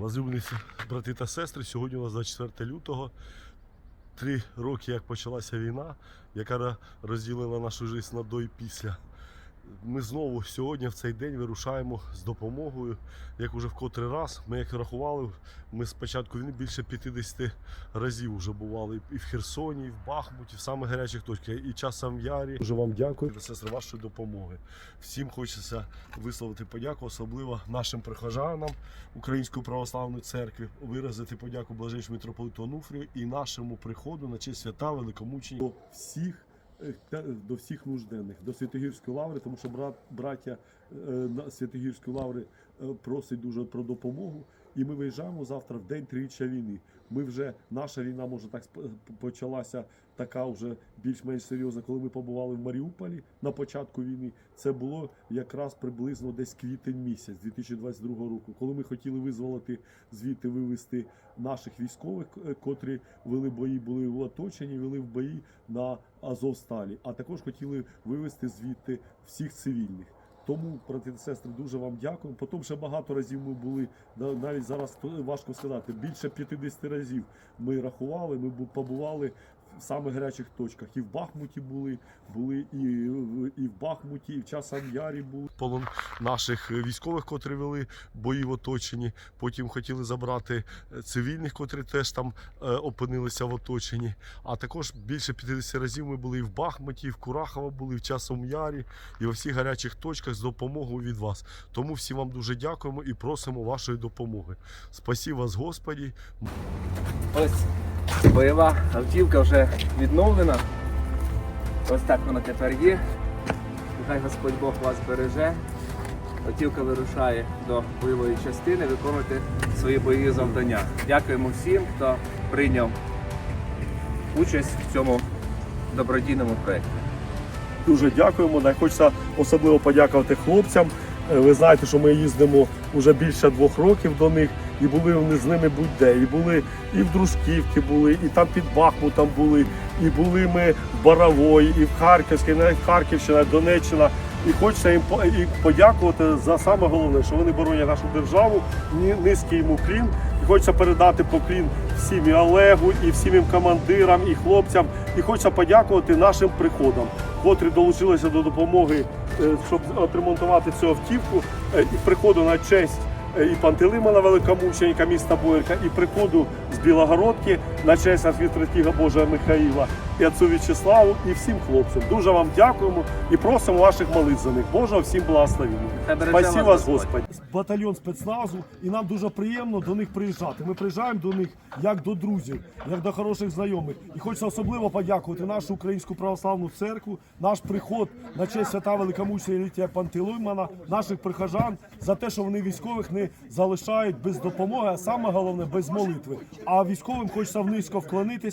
Возлюблені брати та сестри, сьогодні у нас 24 лютого. Три роки, як почалася війна, яка розділила нашу життя на до і після. Ми знову сьогодні, в цей день, вирушаємо з допомогою. Як уже в котрий раз, ми як рахували, ми з початку війни більше 50 разів вже бували і в Херсоні, і в Бахмуті, в самих гарячих точках, і часом в Ярі. Дуже вам дякую, сестри, вашої допомоги. Всім хочеться висловити подяку, особливо нашим прихожанам Української православної церкви, виразити подяку блаженному митрополиту Онуфрію і нашому приходу на честь свята великомучення всіх. Е, та- До всіх нужденних, до Святогірської лаври, тому що брат, браття е, Святогірської лаври е, просить дуже про допомогу. І ми виїжджаємо завтра в день триріччя війни. Ми вже наша війна може так почалася така вже більш-менш серйозна, коли ми побували в Маріуполі на початку війни. Це було якраз приблизно десь квітень місяць 2022 року, коли ми хотіли визволити звідти вивести наших військових, е, котрі вели бої, були в оточенні, вели в бої на Азовсталі. А також хотіли вивести звідти всіх цивільних. Тому, брати і сестри, дуже вам дякую. Потім ще багато разів ми були, навіть зараз важко сказати, більше 50 разів ми рахували, ми бу- побували в самих гарячих точках. І в Бахмуті були, були і, в- і в Бахмуті, і в Часам Ярі були. Полон наших військових, котрі вели бої в оточенні. Потім хотіли забрати е, цивільних, котрі теж там е, опинилися в оточенні. А також більше 50 разів ми були і в Бахмуті, і в Курахово були, і в Часом Ярі, і во всіх гарячих точках з допомогою від вас. Тому всім вам дуже дякуємо і просимо вашої допомоги. Спасі вас, Господі. Ось бойова автівка вже відновлена. Ось так вона тепер є. Нехай Господь Бог вас береже. Автівка вирушає до бойової частини виконувати свої бойові завдання. Дякуємо всім, хто прийняв участь в цьому добродійному проєкті. Дуже дякуємо. Хочеться особливо подякувати хлопцям. Е, Ви знаєте, що ми їздимо вже більше двох років до них, і були вони з ними будь-де. І були і в Дружківці були, і там під Бахмутом були, і були ми в Борової, і в Харківській, навіть Харківщина, Донеччина. І хочеться їм подякувати за саме головне, що вони боронять нашу державу. Низький йому клін. І хочеться передати поклін всім і Олегу, і всім їм командирам, і хлопцям. І хочеться подякувати нашим приходам, котрі долучилися до допомоги, щоб отремонтувати цю автівку. Е, І приходу на честь е, і Пантелимона великомученика міста Боярка, і приходу з Білогородки на честь архітектора Божого Михаїла, і отцю В'ячеславу, і всім хлопцям. Дуже вам дякуємо і просимо ваших молитв за них. Божого всім благословення. Хай Спасі вас Господь. Батальйон спецназу, і нам дуже приємно до них приїжджати. Ми приїжджаємо до них як до друзів, як до хороших знайомих. І хочеться особливо подякувати нашу українську православну церкву, наш приход на честь свята великомучення Літія Пантелеймона, наших прихожан за те, що вони військових не залишають без допомоги, а саме головне без молитви. А військовим хочеться низько вклонитися.